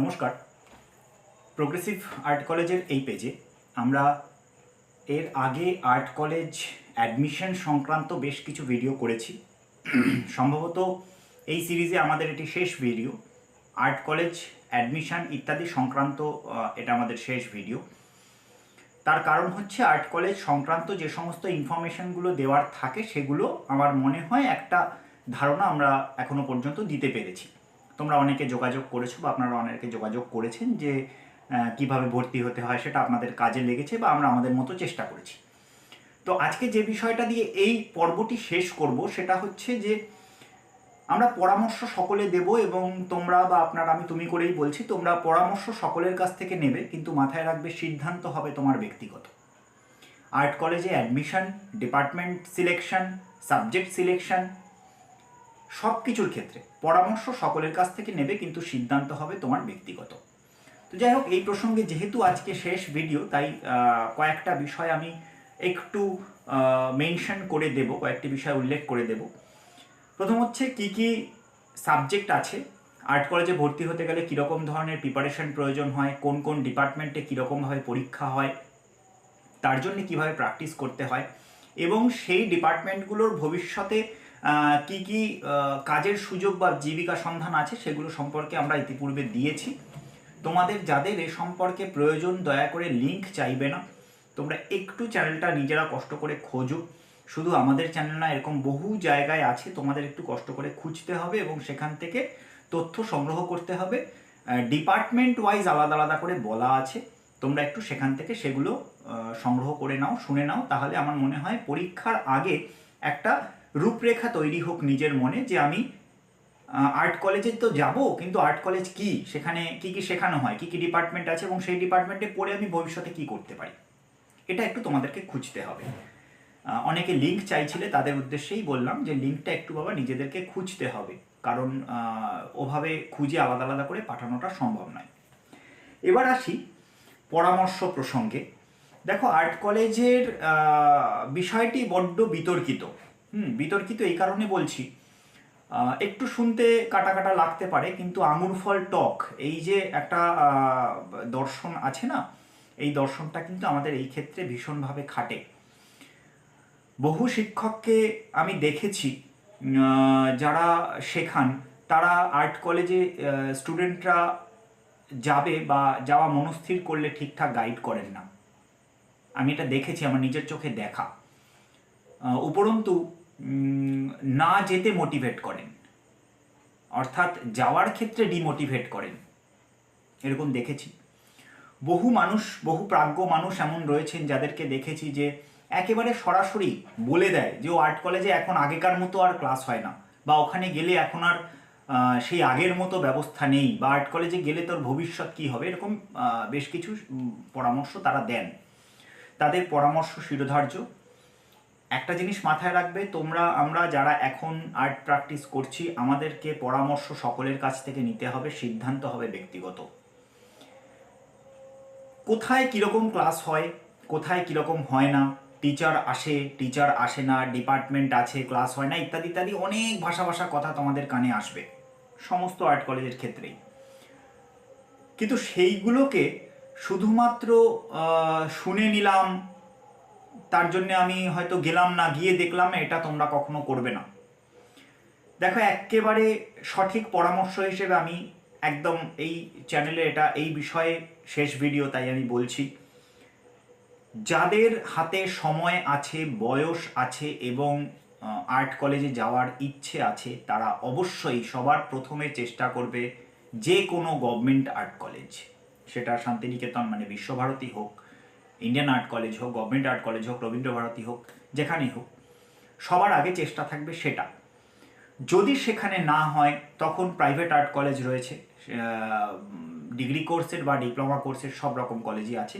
নমস্কার। Progressive art কলেজের এই পেজে আমরা এর আগে আর্ট কলেজ অ্যাডমিশন সংক্রান্ত বেশ কিছু ভিডিও করেছি। সম্ভবত এই সিরিজে আমাদের এটি শেষ ভিডিও আর্ট কলেজ অ্যাডমিশন ইত্যাদি সংক্রান্ত এটা আমাদের শেষ ভিডিও তার কারণ হচ্ছে আর্ট কলেজ সংক্রান্ত যে সমস্ত ইনফরমেশনগুলো দেওয়ার থাকে সেগুলো আমার মনে হয় একটা ধারণা আমরা এখনও পর্যন্ত দিতে পেরেছি। তোমরা অনেকে যোগাযোগ করেছ বা আপনারা অনেকে যোগাযোগ করেছেন যে কীভাবে ভর্তি হতে হয় সেটা আপনাদের কাজে লেগেছে বা আমরা আমাদের মতো চেষ্টা করেছি। তো আজকে যে বিষয়টা দিয়ে এই পর্বটি শেষ করব সেটা হচ্ছে যে, আমরা পরামর্শ সকলে দেব এবং তোমরা বা আপনারা, আমি তুমি করেই বলছি, তোমরা পরামর্শ সকলের কাছ থেকে নেবে, কিন্তু মাথায় রাখবে সিদ্ধান্ত হবে তোমার ব্যক্তিগত। আর্ট কলেজে admission department selection subject selection সব কিছুর ক্ষেত্রে। পরামর্শ সকলের কাছ থেকে নেবে, কিন্তু সিদ্ধান্ত হবে তোমার ব্যক্তিগত। তো যাই হোক, এই প্রসঙ্গে যেহেতু আজকে শেষ ভিডিও তাই কয়েকটা বিষয় আমি একটু মেনশন করে দেব, কয়েকটি বিষয় উল্লেখ করে দেব। প্রথম হচ্ছে কি কি সাবজেক্ট আছে? আর্ট কলেজে ভর্তি হতে গেলে কীরকম ধরনের প্রিপারেশন প্রয়োজন হয়? কোন কোন ডিপার্টমেন্টে কীরকমভাবে পরীক্ষা হয়? তার জন্য কীভাবে প্র্যাকটিস করতে হয়? এবং সেই ডিপার্টমেন্টগুলোর ভবিষ্যতে কি কি কাজের সুযোগ বা জীবিকা সন্ধান আছে সেগুলো সম্পর্কে আমরা ইতিপূর্বে দিয়েছি। তোমাদের যাদের এ সম্পর্কে প্রয়োজন, দয়া করে লিংক চাইবে না। তোমরা একটু চ্যানেলটা নিজেরা কষ্ট করে খোঁজো। শুধু আমাদের চ্যানেল না, এরকম বহু জায়গায় আছে, তোমাদের একটু কষ্ট করে খুঁজতে হবে এবং সেখান থেকে তথ্য সংগ্রহ করতে হবে। ডিপার্টমেন্ট ওয়াইজ আলাদা আলাদা করে বলা আছে। তোমরা একটু সেখান থেকে সেগুলো সংগ্রহ করে নাও, শুনে নাও। তাহলে আমার মনে হয় পরীক্ষার আগে একটা রূপরেখা তৈরি হোক নিজের মনে যে আমি আর্ট কলেজে তো যাব, কিন্তু আর্ট কলেজ কি? সেখানে কি কি শেখানো হয়? কি কি ডিপার্টমেন্ট আছে? এবং সেই ডিপার্টমেন্টে পড়ে আমি ভবিষ্যতে কি করতে পারি? এটা একটু তোমাদেরকে খুঁজতে হবে। অনেকে লিঙ্ক চাইছিলে, তাদের উদ্দেশ্যেই বললাম যে লিঙ্কটা একটু বাবা নিজেদেরকে খুঁজতে হবে। কারণ ওভাবে খুঁজে আলাদা আলাদা করে পাঠানোটা সম্ভব নয়। এবার আসি পরামর্শ প্রসঙ্গে। দেখো আর্ট কলেজের বিষয়টি বড্ড বিতর্কিত। হুম, বিতর্কিত এই কারণে বলছি। একটু শুনতে কাটা কাটা লাগতে পারে, কিন্তু আঙুর ফল টক। এই যে একটা দর্শন আছে না, এই দর্শনটা কিন্তু আমাদের এই ক্ষেত্রে ভীষণভাবে খাটে। বহু শিক্ষককে আমি দেখেছি যারা শেখান, তারা আর্ট কলেজে স্টুডেন্টরা যাবে বা যাওয়া মনস্থির করলে ঠিকঠাক গাইড করেন না। আমি এটা দেখেছি, আমার নিজের চোখে দেখা। উপরন্তু না যেতে মোটিভেট করেন। অর্থাৎ যাওয়ার ক্ষেত্রে ডিমোটিভেট করেন। এরকম দেখেছি। বহু মানুষ, বহু প্রাজ্ঞ মানুষ এমন রয়েছেন যাদেরকে দেখেছি যে একেবারে সরাসরি বলে দেয় যে, ও আর্ট কলেজে এখন আগেকার মতো আর ক্লাস হয় না বা ওখানে গেলে এখন আর সেই আগের মতো ব্যবস্থা নেই বা আর্ট কলেজে গেলে তোর ভবিষ্যৎ কী হবে? এরকম বেশ কিছু পরামর্শ তারা দেন। তাদের পরামর্শ শিরোধার্য। একটা জিনিস মাথায় রাখবে, তোমরা, আমরা যারা এখন আর্ট প্র্যাকটিস করছি, আমাদেরকে পরামর্শ সকলের কাছ থেকে নিতে হবে, সিদ্ধান্ত হবে ব্যক্তিগত। কোথায় কীরকম ক্লাস হয়, কোথায় কীরকম হয় না, টিচার আসে টিচার আসে না, ডিপার্টমেন্ট আছে, ক্লাস হয় না, ইত্যাদি ইত্যাদি অনেক ভাষা ভাষা কথা তোমাদের কানে আসবে, সমস্ত আর্ট কলেজের ক্ষেত্রেই। কিন্তু সেইগুলোকে শুধুমাত্র শুনে নিলাম তার জন্য আমি হয়তো গেলাম না, গিয়ে দেখলাম, এটা তোমরা কখনো করবে না। দেখো একেবারে সঠিক পরামর্শ হিসেবে আমি একদম এই চ্যানেলে এটা, এই বিষয়ে শেষ ভিডিও তাই আমি বলছি। যাদের হাতে সময় আছে, বয়স আছে এবং আর্ট কলেজে যাওয়ার ইচ্ছে আছে, তারা অবশ্যই সবার প্রথমে চেষ্টা করবে যে কোনো গভর্নমেন্ট আর্ট কলেজ সেটা শান্তিনিকেতন মানে বিশ্বভারতী হোক ইন্ডিয়ান আর্ট কলেজ হোক গভর্নমেন্ট আর্ট কলেজ হোক রবীন্দ্রভারতী হোক, যেখানেই হোক, সবার আগে চেষ্টা থাকবে সেটা। যদি সেখানে না হয়, তখন প্রাইভেট আর্ট কলেজ রয়েছে ডিগ্রি কোর্সের বা ডিপ্লোমা কোর্সের সব রকম কলেজই আছে।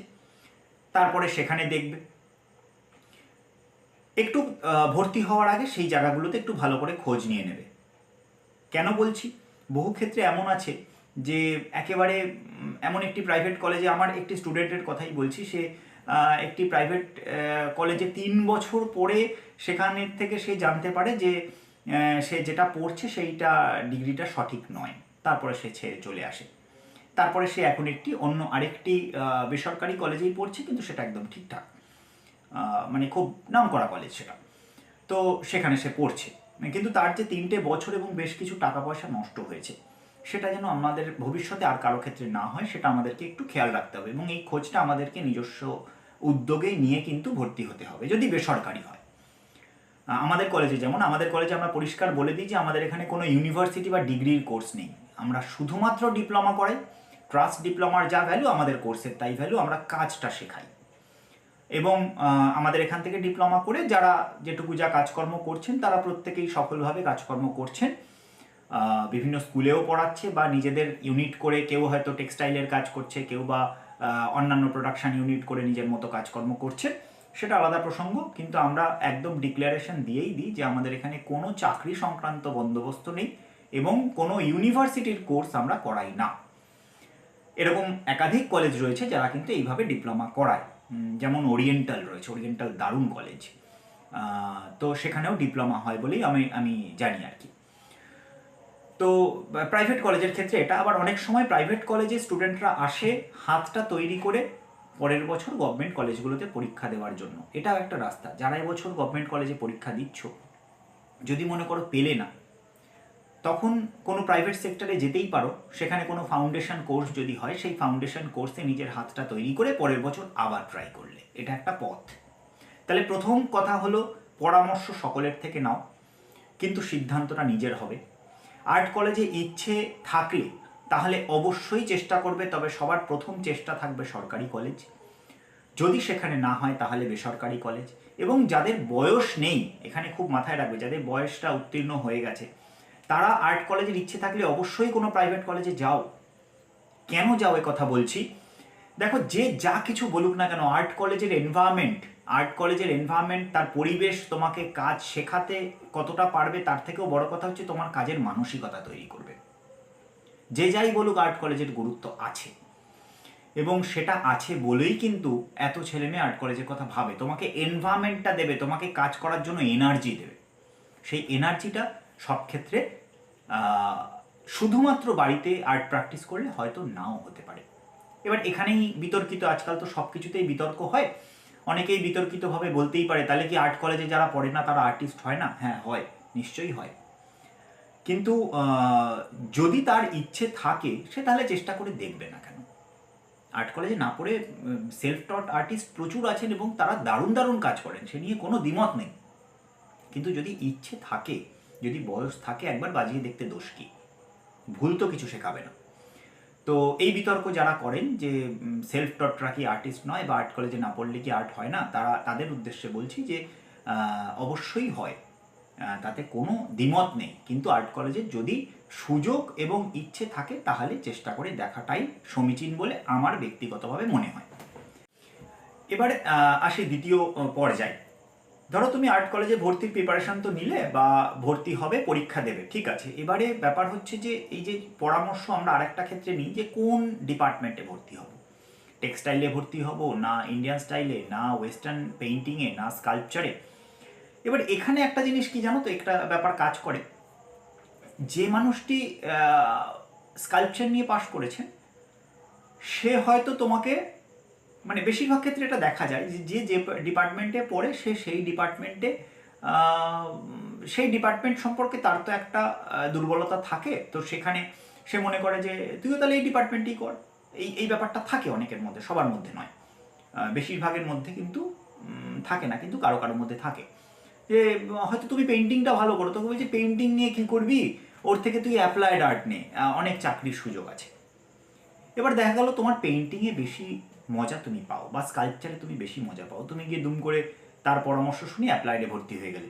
তারপরে সেখানে দেখবে। একটু ভর্তি হওয়ার আগে সেই জায়গাগুলোতে একটু ভালো করে খোঁজ নিয়ে নেবে। কেন বলছি? বহু ক্ষেত্রে এমন আছে যে, একেবারে এমন একটি প্রাইভেট কলেজে আমার একটি স্টুডেন্টের কথাই বলছি, সে একটি প্রাইভেট কলেজে তিন বছর পড়ে সেখানের থেকে সে জানতে পারে যে সে যেটা পড়ছে সেইটা ডিগ্রিটা সঠিক নয়। তারপরে সে ছেড়ে চলে আসে। তারপরে সে এখন একটি অন্য আরেকটি বেসরকারি কলেজেই পড়ছে, কিন্তু সেটা একদম ঠিকঠাক। মানে খুব নাম করা কলেজ সেটা। তো সেখানে সে পড়ছে। কিন্তু তার যে তিনটে বছর এবং বেশ কিছু টাকা পয়সা নষ্ট হয়েছে, সেটা যেন আমাদের ভবিষ্যতে আর কারও ক্ষেত্রে না হয়, সেটা আমাদেরকে একটু খেয়াল রাখতে হবে। এবং এই খোঁজটা আমাদেরকে নিজস্ব উদ্যোগে নিয়ে কিন্তু ভর্তি হতে হবে, যদি বেসরকারি হয়। আমাদের কলেজে যেমন, আমাদের কলেজে আমরা পরিষ্কার বলে দিই যে আমাদের এখানে কোনো ইউনিভার্সিটি বা ডিগ্রির কোর্স নেই। আমরা শুধুমাত্র ডিপ্লোমা করাই ট্রাস্ট ডিপ্লোমার যা ভ্যালু আমাদের কোর্সের তাই ভ্যালু আমরা কাজটা শেখাই। এবং আমাদের এখান থেকে ডিপ্লোমা করে যারা যেটুকু যা কাজকর্ম করছেন, তারা প্রত্যেকেই সফলভাবে কাজকর্ম করছেন। বিভিন্ন স্কুলেও পড়াচ্ছে বা নিজেদের ইউনিট করে কেউ হয়তো টেক্সটাইলের কাজ করছে, কেউ বা অন্যান্য প্রোডাকশান ইউনিট করে নিজের মতো কাজকর্ম করছে, সেটা আলাদা প্রসঙ্গ, কিন্তু আমরা একদম ডিক্লারেশন দিয়েই দিই যে আমাদের এখানে কোনো চাকরি সংক্রান্ত বন্দোবস্ত নেই এবং কোনো ইউনিভার্সিটির কোর্স আমরা করাই না। এরকম একাধিক কলেজ রয়েছে যারা কিন্তু এইভাবে ডিপ্লোমা করায়। যেমন ওরিয়েন্টাল রয়েছে ওরিয়েন্টাল দারুণ কলেজ তো সেখানেও ডিপ্লোমা হয় বলেই আমি আমি জানি আর কি। তো প্রাইভেট কলেজের ক্ষেত্রে এটা আবার অনেক সময় প্রাইভেট কলেজে স্টুডেন্টরা আসে হাতটা তৈরি করে পরের বছর গভর্নমেন্ট কলেজগুলোতে পরীক্ষা দেওয়ার জন্য। এটাও একটা রাস্তা। যারা এবছর গভর্নমেন্ট কলেজে পরীক্ষা দিচ্ছ, যদি মনে করো পেলে না, তখন কোনো প্রাইভেট সেক্টরে যেতেই পারো। সেখানে কোনো ফাউন্ডেশন কোর্স যদি হয়, সেই ফাউন্ডেশন কোর্সে নিজের হাতটা তৈরি করে পরের বছর আবার ট্রাই করলে। এটা একটা পথ। তাহলে প্রথম কথা হলো, পরামর্শ সকলের থেকে নাও, কিন্তু সিদ্ধান্তটা নিজের হবে। আর্ট কলেজে ইচ্ছে থাকলে তাহলে অবশ্যই চেষ্টা করবে, তবে সবার প্রথম চেষ্টা থাকবে সরকারি কলেজ। যদি সেখানে না হয় তাহলে বেসরকারি কলেজ। এবং যাদের বয়স নেই, এখানে খুব মাথায় রাখবে, যাদের বয়সটা উত্তীর্ণ হয়ে গেছে, তারা আর্ট কলেজের ইচ্ছে থাকলে অবশ্যই কোনো প্রাইভেট কলেজে যাও। কেন যাও কথা বলছি? দেখো, যে যা কিছু বলুক না কেন, আর্ট কলেজের এনভায়রনমেন্ট আর্ট কলেজের এনভায়রনমেন্ট তার পরিবেশ, তোমাকে কাজ শেখাতে কতটা পারবে তার থেকেও বড় কথা হচ্ছে তোমার কাজের মানসিকতা তৈরি করবে। যে যাই বলুক আর্ট কলেজের গুরুত্ব আছে। এবং সেটা আছে বলেই কিন্তু এত ছেলে মেয়ে আর্ট কলেজের কথা ভাবে। তোমাকে এনভায়রনমেন্টটা দেবে, তোমাকে কাজ করার জন্য এনার্জি দেবে। সেই এনার্জিটা সব ক্ষেত্রে শুধুমাত্র বাড়িতে আর্ট প্র্যাকটিস করলে হয়তো নাও হতে পারে। এবার এখানেই বিতর্কিত, আজকাল তো সব কিছুতেই বিতর্ক হয়। অনেকেই বিতর্কিতভাবে বলতেই পারে, তাহলে কি আর্ট কলেজে যারা পড়ে না, তারা আর্টিস্ট হয় না? হ্যাঁ হয়, নিশ্চয়ই হয়। কিন্তু যদি তার ইচ্ছে থাকে, সে তাহলে চেষ্টা করে দেখবে না কেন? আর্ট কলেজে না পড়ে সেলফ টট আর্টিস্ট প্রচুর আছেন এবং তারা দারুণ দারুণ কাজ করেন, সে নিয়ে কোনো দ্বিমত নেই। কিন্তু যদি ইচ্ছে থাকে, যদি বয়স থাকে, একবার বাজিয়ে দেখতে দোষ কি? ভুল তো কিছু শেখাবে না। তো এই বিতর্ক যারা করেন যে সেলফ টটরা কি আর্টিস্ট নয় বা আর্ট কলেজে না পড়লে কি আর্ট হয় না, তারা, তাদের উদ্দেশ্যে বলছি যে অবশ্যই হয়। তাতে কোনো দ্বিমত নেই। কিন্তু আর্ট কলেজে যদি সুযোগ এবং ইচ্ছে থাকে, তাহলে চেষ্টা করে দেখাটাই সমীচীন বলে আমার ব্যক্তিগতভাবে মনে হয়। এবারে আসি দ্বিতীয় পর্যায়ে। ধরো তুমি আর্ট কলেজে ভর্তির প্রিপারেশন তো নিলে বা ভর্তি হবে, পরীক্ষা দেবে, ঠিক আছে। এবারে ব্যাপার হচ্ছে যে, এই যে পরামর্শ আমরা আরেকটা ক্ষেত্রে নিই যে, কোন ডিপার্টমেন্টে ভর্তি হব? টেক্সটাইলে ভর্তি হব, না ইন্ডিয়ান স্টাইলে না ওয়েস্টার্ন পেইন্টিংয়ে না স্কাল্পচারে এবার এখানে একটা জিনিস কি জানো তো, একটা ব্যাপার কাজ করে। যে মানুষটি স্কাল্পচার নিয়ে পাশ করেছেন সে হয়তো তোমাকে মানে বেশিরভাগ ক্ষেত্রে এটা দেখা যায় যে যে ডিপার্টমেন্টে পড়ে সে সেই ডিপার্টমেন্টে সেই ডিপার্টমেন্ট সম্পর্কে তার তো একটা দুর্বলতা থাকে। তো সেখানে সে মনে করে যে, তুইও তাহলে এই ডিপার্টমেন্টই কর। এই এই ব্যাপারটা থাকে অনেকের মধ্যে, সবার মধ্যে নয়। বেশিরভাগের মধ্যে কিন্তু থাকে না, কিন্তু কারও কারোর মধ্যে থাকে। যে, হয়তো তুমি পেন্টিংটা ভালো করো, তোকে বলছি পেন্টিং নিয়ে কী করবি? ওর থেকে তুই অ্যাপ্লাইড আর্ট নে। অনেক চাকরির সুযোগ আছে। এবার দেখা গেল তোমার পেন্টিংয়ে বেশি মজা তুমি পাও বা স্কাল্পচারে তুমি বেশি মজা পাও। তুমি গিয়ে দুম করে তার পরামর্শ শুনে অ্যাপ্লাইডে ভর্তি হয়ে গেলে।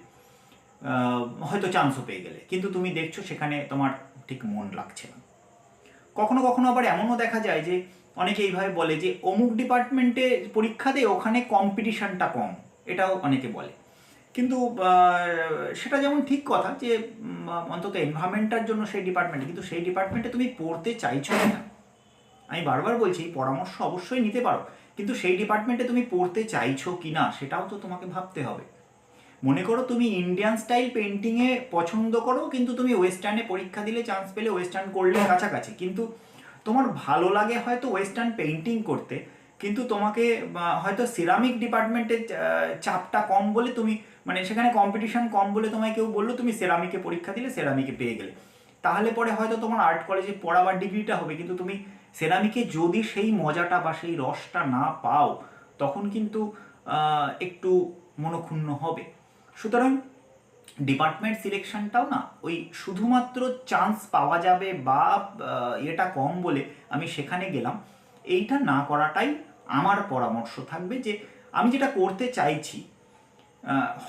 হয়তো চান্সও পেয়ে গেলে। কিন্তু তুমি দেখছ সেখানে তোমার ঠিক মন লাগছে না। কখনো কখনো আবার এমনও দেখা যায় যে, অনেকে এইভাবে বলে যে, অমুক ডিপার্টমেন্টে পরীক্ষা দে ওখানে কম্পিটিশানটা কম। এটাও অনেকে বলে। কিন্তু সেটা যেমন ঠিক কথা যে অন্তত এনভায়রনমেন্টটার জন্য সেই ডিপার্টমেন্টে কিন্তু সেই ডিপার্টমেন্টে তুমি পড়তে চাইছো না আমি বারবার বলছি, পরামর্শ অবশ্যই নিতে পারো। কিন্তু সেই ডিপার্টমেন্টে তুমি পড়তে চাইছো কি না সেটাও তো তোমাকে ভাবতে হবে। মনে করো তুমি ইন্ডিয়ান স্টাইল পেন্টিংয়ে পছন্দ করো, কিন্তু তুমি ওয়েস্টার্নে পরীক্ষা দিলে চান্স পেলে ওয়েস্টার্ন করলে কাছাকাছি। কিন্তু তোমার ভালো লাগে হয়তো ওয়েস্টার্ন পেন্টিং করতে, কিন্তু তোমাকে হয়তো সিরামিক ডিপার্টমেন্টের চাপটা কম বলে তুমি মানে সেখানে কম্পিটিশন কম বলে তোমায় কেউ বলল, তুমি সেরামিকে পরীক্ষা দিলে সেরামিকে পেয়ে গেলে। তাহলে পরে হয়তো তোমার আর্ট কলেজে পড়াবার ডিগ্রিটা হবে, কিন্তু তুমি সেরামিকে যদি সেই মজাটা বা সেই রসটা না পাও, তখন কিন্তু একটু মনক্ষুণ্ণ হবে। সুতরাং ডিপার্টমেন্ট সিলেকশনটাও না, ওই শুধুমাত্র চান্স পাওয়া যাবে বা এটা কম বলে আমি সেখানে গেলাম। এইটা না করাটাই আমার পরামর্শ থাকবে যে আমি যেটা করতে চাইছি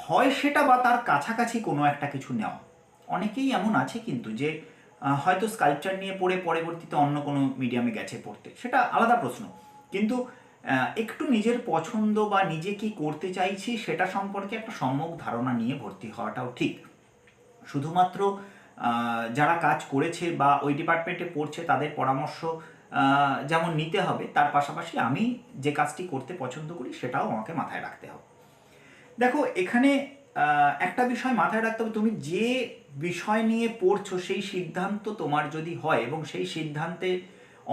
হয় সেটা বা তার কাছাকাছি কোনো একটা কিছু নেওয়া। অনেকেই এমন আছে কিন্তু যে হয়তো স্কাল্পচার নিয়ে পড়ে পরবর্তীতে অন্য কোনো মিডিয়ামে গেছে পড়তে। সেটা আলাদা প্রশ্ন। কিন্তু একটু নিজের পছন্দ বা নিজে কি করতে চাইছি সেটা সম্পর্কে একটা সম্যক ধারণা নিয়ে ভর্তি হওয়াটাও ঠিক। শুধুমাত্র যারা কাজ করেছে বা ওই ডিপার্টমেন্টে পড়ছে তাদের পরামর্শ যেমন নিতে হবে, তার পাশাপাশি আমি যে কাজটি করতে পছন্দ করি সেটাও আমাকে মাথায় রাখতে হবে। দেখো, এখানে একটা বিষয় মাথায় রাখতে হবে, তুমি যে বিষয় নিয়ে পড়ছো, সেই সিদ্ধান্ত তোমার যদি হয় এবং সেই সিদ্ধান্তে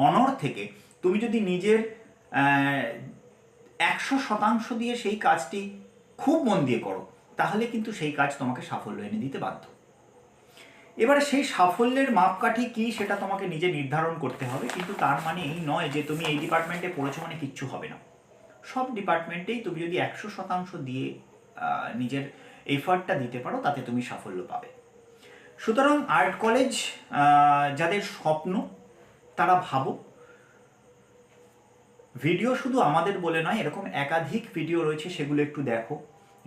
অনর থেকে তুমি যদি নিজের একশো শতাংশ দিয়ে সেই কাজটি খুব মন দিয়ে করো, তাহলে কিন্তু সেই কাজ তোমাকে সাফল্য এনে দিতে বাধ্য। এবারে সেই সাফল্যের মাপকাঠি কি সেটা তোমাকে নিজে নির্ধারণ করতে হবে, কিন্তু তার মানে এই নয় যে তুমি এই ডিপার্টমেন্টে পড়েছো মানে কিচ্ছু হবে না। সব ডিপার্টমেন্টেই তুমি যদি একশো শতাংশ দিয়ে নিজের এফার্টটা দিতে পারো, তাতে তুমি সাফল্য পাবে। সুতরাং আর্ট কলেজ যাদের স্বপ্ন তারা ভাবো ভিডিও শুধু আমাদের বলে নয়, এরকম একাধিক ভিডিও রয়েছে, সেগুলো একটু দেখো।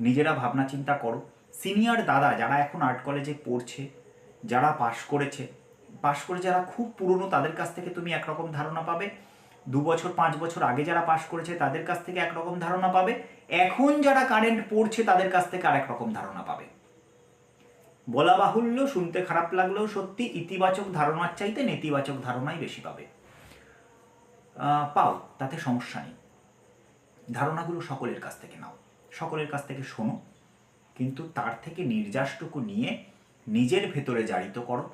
নিজেরা ভাবনা চিন্তা করো। সিনিয়র দাদা যারা এখন আর্ট কলেজে পড়ছে, যারা পাশ করেছে, পাশ করে যারা খুব পুরনো, তাদের কাছ থেকে তুমি একরকম ধারণা পাবে। দু বছর, পাঁচ বছর আগে যারা পাশ করেছে, তাদের কাছ থেকে একরকম ধারণা পাবে। এখন যারা কারেন্ট পড়ছে, তাদের কাছ থেকে আরেক রকম ধারণা পাবে। বলা বাহুল্য, শুনতে খারাপ লাগলেও সত্যি ইতিবাচক ধারণার চাইতে নেতিবাচক ধারণাই বেশি পাবে। পাও, তাতে সমস্যা নেই। ধারণাগুলো সকলের কাছ থেকে নাও। সকলের কাছ থেকে শোনো। কিন্তু তার থেকে নির্যাসটুকু নিয়ে নিজের ভেতরে জারিত করো।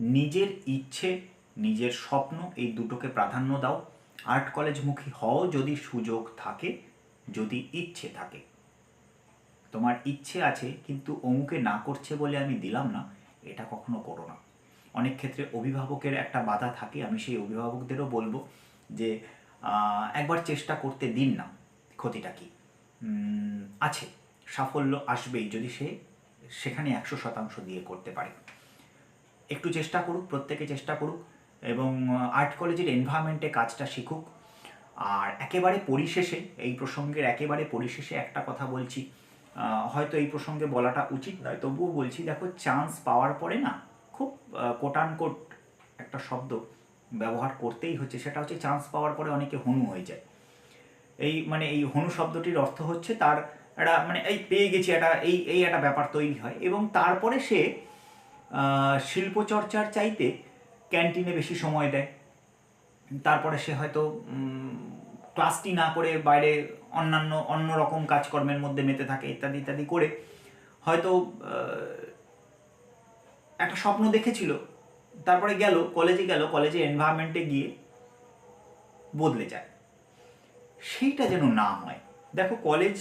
নিজের ইচ্ছে, নিজের স্বপ্ন এই দুটোকে প্রাধান্য দাও। আর্ট কলেজমুখী হও যদি সুযোগ থাকে, যদি ইচ্ছে থাকে। তোমার ইচ্ছে আছে, কিন্তু অমুকে না করছে বলে আমি দিলাম না, এটা কখনো করো না। অনেক ক্ষেত্রে অভিভাবকের একটা বাধা থাকে, আমি সেই অভিভাবকদেরও বলব যে একবার চেষ্টা করতে দিন না, ক্ষতিটা কি? আছে, সাফল্য আসবেই যদি সে সেখানে একশো শতাংশ দিয়ে করতে পারে। একটু চেষ্টা করুক, প্রত্যেকে চেষ্টা করুক, এবং আর্ট কলেজের এনভায়রনমেন্টে কাজটা শিখুক। আর একেবারে পরিশেষে, এই প্রসঙ্গের একেবারে পরিশেষে একটা কথা বলছি হয়তো এই প্রসঙ্গে বলাটা উচিত নয়। তবুও বলছি, দেখো চান্স পাওয়ার পরে না খুব কোটান কোট একটা শব্দ ব্যবহার করতেই হচ্ছে। সেটা হচ্ছে চান্স পাওয়ার পরে অনেকে হনু হয়ে যায়। এই মানে এই হনু শব্দটির অর্থ হচ্ছে তার একটা মানে এই পেয়ে গেছি, একটা এই এই একটা ব্যাপার তৈরি হয় এবং তারপরে সে শিল্পচর্চার চাইতে ক্যান্টিনে বেশি সময় দেয়। তারপরে সে হয়তো ক্লাসটি না করে বাইরে অন্যান্য অন্য রকম কাজকর্মের মধ্যে মেতে থাকে, ইত্যাদি ইত্যাদি করে হয়তো একটা স্বপ্ন দেখেছিল, তারপরে গেল কলেজে গেল কলেজে এনভায়রনমেন্টে গিয়ে বদলে যায়। সেইটা যেন না হয়। দেখো কলেজ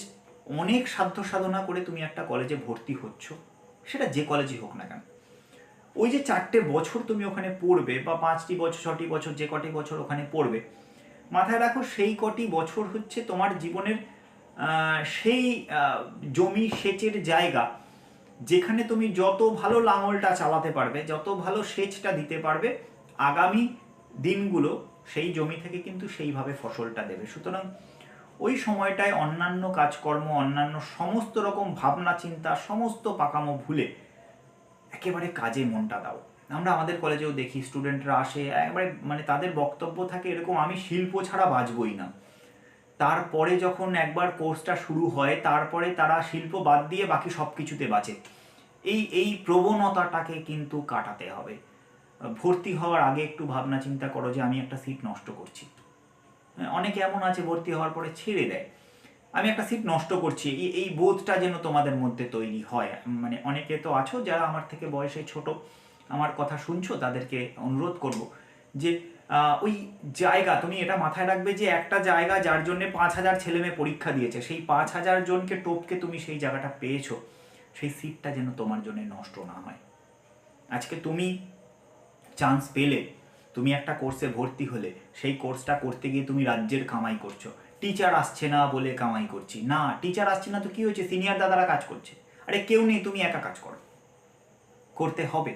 অনেক সাধ্য সাধনা করে তুমি একটা কলেজে ভর্তি হচ্ছ, সেটা যে কলেজই হোক না কেন। ওই যে চারটে বছর তুমি ওখানে পড়বে, বা পাঁচটি বছর, ছটি বছর, যে কটি বছর ওখানে পড়বে মাথায় রাখো, সেই কটি বছর হচ্ছে তোমার জীবনের সেই জমি সেচের জায়গা, যেখানে তুমি যত ভালো লাঙলটা চালাতে পারবে, যত ভালো সেচটা দিতে পারবে, আগামী দিনগুলো সেই জমি থেকে কিন্তু সেইভাবে ফসলটা দেবে। সুতরাং ওই সময়টায় অন্যান্য কাজকর্ম, অন্যান্য সমস্ত রকম ভাবনা, চিন্তা, সমস্ত পাকামো ভুলে একেবারে কাজে মনটা দাও। আমরা আমাদের কলেজেও দেখি স্টুডেন্টরা আসে একবারে মানে তাদের বক্তব্য থাকে এরকম আমি শিল্প ছাড়া বাঁচবই না। তারপরে যখন একবার কোর্সটা শুরু হয় তারপরে তারা শিল্প বাদ দিয়ে বাকি সব কিছুতে বাঁচে। এই এই প্রবণতাটাকে কিন্তু কাটাতে হবে। ভর্তি হওয়ার আগে একটু ভাবনা চিন্তা করো যে আমি একটা সিট নষ্ট করছি। হ্যাঁ, অনেকে এমন আছে ভর্তি হওয়ার পরে ছেড়ে দেয়। আমি একটা সিট নষ্ট করছি এই এই বোধটা যেন তোমাদের মধ্যে তৈরি হয়। মানে অনেকে তো আছো যারা আমার থেকে বয়সে ছোট আমার কথা শুনছো, তাদেরকে অনুরোধ করব যে ওই জায়গা, তুমি এটা মাথায় রাখবে যে একটা জায়গা যার জন্য পাঁচ হাজার ছেলে মেয়ে পরীক্ষা দিয়েছে, সেই পাঁচ হাজার জনকে টপকে তুমি সেই জায়গাটা পেয়েছ, সেই সিটটা যেন তোমার জন্য নষ্ট না হয়। আজকে তুমি চান্স পেলে, তুমি একটা কোর্সে ভর্তি হলে, সেই কোর্সটা করতে গিয়ে তুমি রাজ্যের কামাই করছ। টিচার আসছে না বলে কামাই করছি। না টিচার আসছে না তো কি হয়েছে? সিনিয়র দাদারা কাজ করছে। আরে কেউ নেই, তুমি একা কাজ করো। করতে হবে।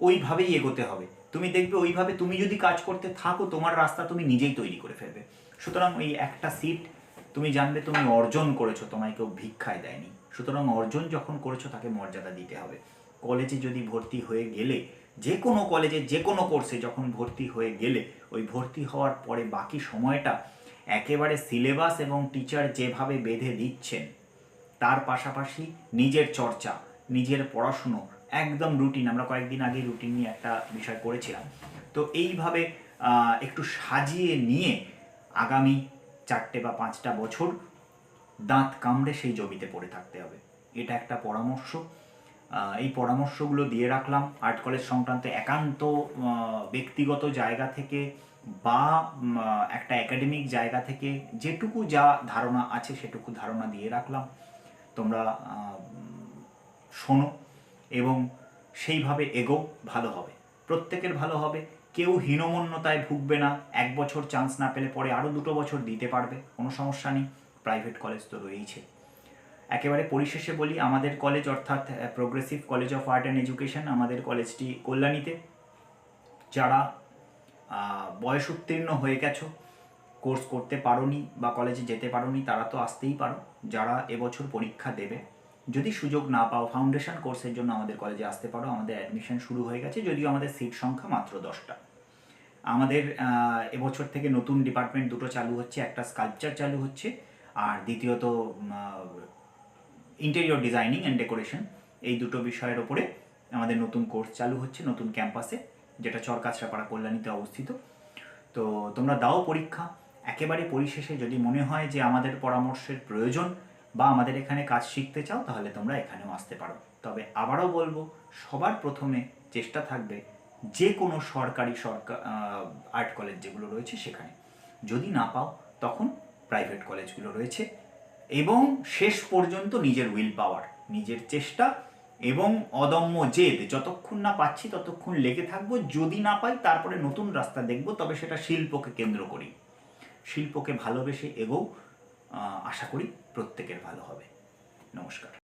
ওইভাবেই এগোতে হবে। তুমি দেখবে ওইভাবে তুমি যদি কাজ করতে থাকো, তোমার রাস্তা তুমি নিজেই তৈরি করে ফেলবে। সুতরাং ওই একটা সিট তুমি জানবে তুমি অর্জন করেছ, তোমায় কেউ ভিক্ষায় দেয়নি। সুতরাং অর্জন যখন করেছ, তাকে মর্যাদা দিতে হবে। কলেজে যদি ভর্তি হয়ে গেলে যে কোনো কলেজে যে কোনো কোর্সে যখন ভর্তি হয়ে গেলে, ওই ভর্তি হওয়ার পরে বাকি সময়টা একেবারে সিলেবাস এবং টিচার যেভাবে বেঁধে দিচ্ছেন, তার পাশাপাশি নিজের চর্চা, নিজের পড়াশুনো একদম রুটিন আমরা কয়েকদিন আগে রুটিন নিয়ে একটা বিষয় করেছিলাম। তো এইভাবে একটু সাজিয়ে নিয়ে আগামী চারটে বা পাঁচটা বছর দাঁত কামড়ে সেই জমিতে পড়ে থাকতে হবে। এটা একটা পরামর্শ। এই পরামর্শগুলো দিয়ে রাখলাম। আর্ট কলেজ সংক্রান্ত একান্ত ব্যক্তিগত জায়গা থেকে বা একটা একাডেমিক জায়গা থেকে যেটুকু যা ধারণা আছে সেটুকু ধারণা দিয়ে রাখলাম। তোমরা শোনো। এবং সেইভাবে এগো ভালো হবে। প্রত্যেকের ভালো হবে। কেউ হীনমন্যতায় ভুগবে না। এক বছর চান্স না পেলে পরে আরও দুটো বছর দিতে পারবে। কোনো সমস্যা নেই। প্রাইভেট কলেজ তো রয়েইছে। একেবারে পরিশেষে বলি, আমাদের কলেজ অর্থাৎ progressive college of art and education আমাদের কলেজটি কল্যাণীতে। যারা বয়স উত্তীর্ণ হয়ে গেছো কোর্স করতে পারোনি বা কলেজে যেতে পারোনি, তারা তো আসতেই পারো। যারা এবছর পরীক্ষা দেবে যদি সুযোগ না পাও ফাউন্ডেশন কোর্সের জন্য আমাদের কলেজে আসতে পারো, আমাদের অ্যাডমিশন শুরু হয়ে গেছে, যদিও আমাদের সিট সংখ্যা মাত্র দশটা। আমাদের এবছর থেকে নতুন ডিপার্টমেন্ট দুটো চালু হচ্ছে, একটা স্কাল্পচার চালু হচ্ছে, আর দ্বিতীয়ত ইন্টেরিয়র ডিজাইনিং অ্যান্ড ডেকোরেশন এই দুটো বিষয়ের ওপরে আমাদের নতুন কোর্স চালু হচ্ছে, নতুন ক্যাম্পাসে যেটা চরকাছড়াপাড়া কল্যাণীতে অবস্থিত। তো তোমরা দাও পরীক্ষা। একেবারে পরিশেষে যদি মনে হয় যে আমাদের পরামর্শের প্রয়োজন বা আমাদের এখানে কাজ শিখতে চাও, তাহলে তোমরা এখানেও আসতে পারো। তবে আবারও বলব, সবার প্রথমে চেষ্টা থাকবে যে কোনো সরকারি সরকার আর্ট কলেজ যেগুলো রয়েছে সেখানে। যদি না পাও, তখন প্রাইভেট কলেজগুলো রয়েছে এবং শেষ পর্যন্ত নিজের উইল পাওয়ার, নিজের চেষ্টা এবং অদম্য জেদ, যতক্ষণ না পাচ্ছি ততক্ষণ লেগে থাকব। যদি না পাই, তারপরে নতুন রাস্তা দেখব, তবে সেটা শিল্পকে কেন্দ্র করি। শিল্পকে ভালোবেসে এগোও আশা করি প্রত্যেকের ভালো হবে। নমস্কার।